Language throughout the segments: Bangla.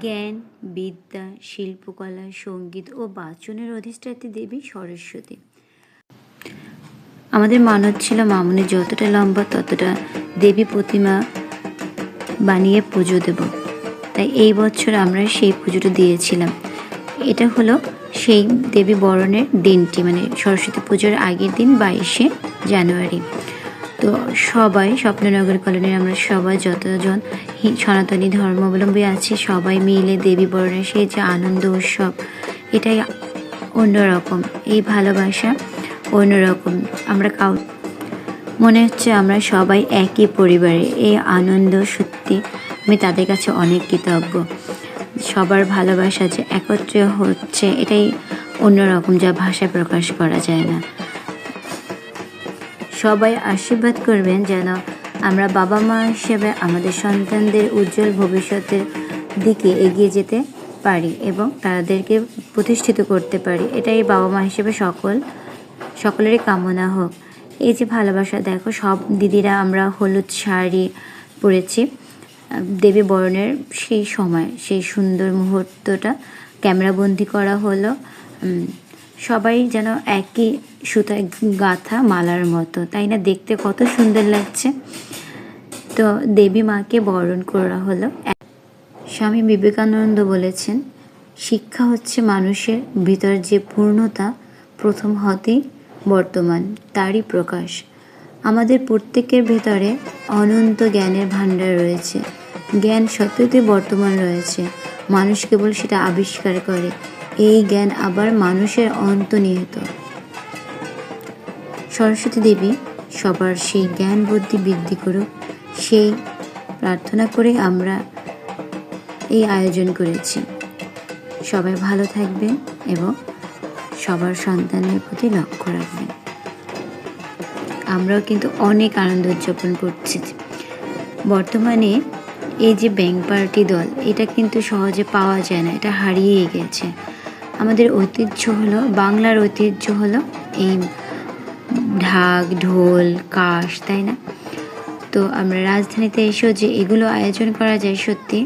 জ্ঞান, বিদ্যা, শিল্পকলা, সংগীত ও বাচনের অধিষ্ঠাত্রী দেবী সরস্বতী। আমাদের মানত ছিল মামুনি যতটা লম্বা ততটা দেবী প্রতিমা বানিয়ে পুজো দেব। তাই এই বছর আমরা সেই পুজোটা দিয়েছিলাম। এটা হলো সেই দেবী বরণের দিনটি মানে সরস্বতী পুজোর আগের দিন বাইশে জানুয়ারি। তো সবাই স্বপ্ননগর কলোনির আমরা সবাই যতজন সনাতনী ধর্মাবলম্বী আছি, সবাই মিলে দেবী বরণের সেই যে আনন্দ উৎসব, এটাই অন্যরকম। এই ভালোবাসা অন্যরকম। আমরা কাউ মনে হচ্ছে আমরা সবাই একই পরিবারে। এই আনন্দ সত্যি আমি তাদের কাছে অনেক কৃতজ্ঞ। সবার ভালোবাসা যে একত্রে হচ্ছে, এটাই অন্যরকম যা ভাষায় প্রকাশ করা যায় না। সবাই আশীর্বাদ করবেন যেন আমরা বাবা মা হিসেবে আমাদের সন্তানদের উজ্জ্বল ভবিষ্যতের দিকে এগিয়ে যেতে পারি এবং তাদেরকে প্রতিষ্ঠিত করতে পারি। এটাই বাবা মা হিসেবে সকল, সকলেরই কামনা হোক। এই যে ভালোবাসা, দেখো, সব দিদিরা আমরা হলুদ শাড়ি পরেছি। দেবী বরণের সেই সময়, সেই সুন্দর মুহূর্তটা ক্যামেরাবন্দি করা হলো। সবাই যেন একই সুতায় গাঁথা মালার মতো। তাই না? দেখতে কত সুন্দর লাগছে। তো দেবী মাকে বরণ করা হলো। স্বামী বিবেকানন্দ বলেছেন, শিক্ষা হচ্ছে মানুষের ভিতর যে পূর্ণতা প্রথম হতেই বর্তমান, তারই প্রকাশ। আমাদের প্রত্যেকের ভেতরে অনন্ত জ্ঞানের ভাণ্ডার রয়েছে। জ্ঞান সত্যই বর্তমান রয়েছে। মানুষ কেবল সেটা আবিষ্কার করে। এই জ্ঞান আবার মানুষের অন্তর্নিহিত। সরস্বতী দেবী সবার সেই জ্ঞান বুদ্ধি বৃদ্ধি করুক, সেই প্রার্থনা করে আমরা এই আয়োজন করেছি। সবাই ভালো থাকবেন এবং সবার সন্তানের প্রতি লক্ষ্য রাখবেন। আমরাও কিন্তু অনেক আনন্দ উদযাপন করছি। বর্তমানে এই যে ব্যাংক পার্টি দল, এটা কিন্তু সহজে পাওয়া যায় না, এটা হারিয়ে গেছে। আমাদের ঐতিহ্য হলো, বাংলার ঐতিহ্য হলো এই ঢাক, ঢোল, কাশ, তাই না? তো আমরা রাজধানীতে এসেও যে এগুলো আয়োজন করা যায় সত্যি,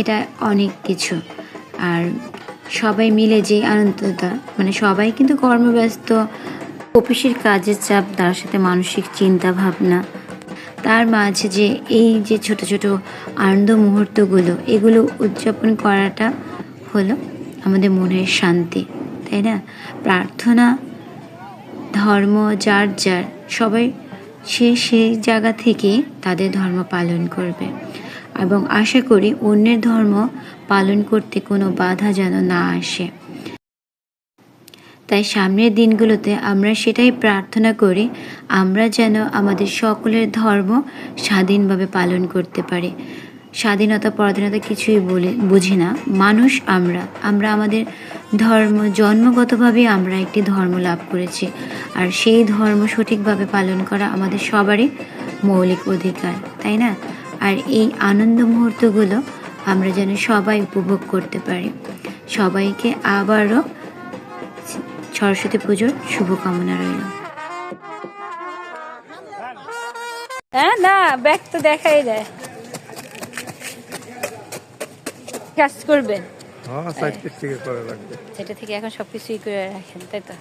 এটা অনেক কিছু। আর সবাই মিলে যে আনন্দটা মানে সবাই কিন্তু কর্মব্যস্ত, অফিসের কাজের চাপ, তার সাথে মানসিক চিন্তা ভাবনা তার মাঝে যে এই যে ছোট ছোট আনন্দ মুহূর্তগুলো, এগুলো উদযাপন করাটা হলো আমাদের মনের শান্তি, তাই না? প্রার্থনা, ধর্ম, যার যার, সবাই সে সেই জায়গা থেকে তাদের ধর্ম পালন করবে। এবং আশা করি অন্যের ধর্ম পালন করতে কোনো বাধা যেন না আসে। তাই সামনের দিনগুলোতে আমরা সেটাই প্রার্থনা করি, আমরা যেন আমাদের সকলের ধর্ম স্বাধীনভাবে পালন করতে পারি। স্বাধীনতা, পরাধীনতা কিছুই বলে, বুঝি না। মানুষ আমরা। আমরা আমাদের ধর্ম জন্মগতভাবে আমরা একটি ধর্ম লাভ করেছি। আর সেই ধর্ম সঠিকভাবে পালন করা আমাদের সবারই মৌলিক অধিকার, তাই না? আর এই আনন্দ মুহূর্তগুলো আমরা যেন সবাই উপভোগ করতে পারি। সবাইকে আবারও সরস্বতী পুজোর শুভকামনা রইল। হ্যাঁ না, ব্যাগ তো দেখাই যায়। কাজ করবেন। হ্যাঁ সাইড থেকে করা লাগবে সেটা থেকে এখন সবকিছুই করে রাখেন তাই তো?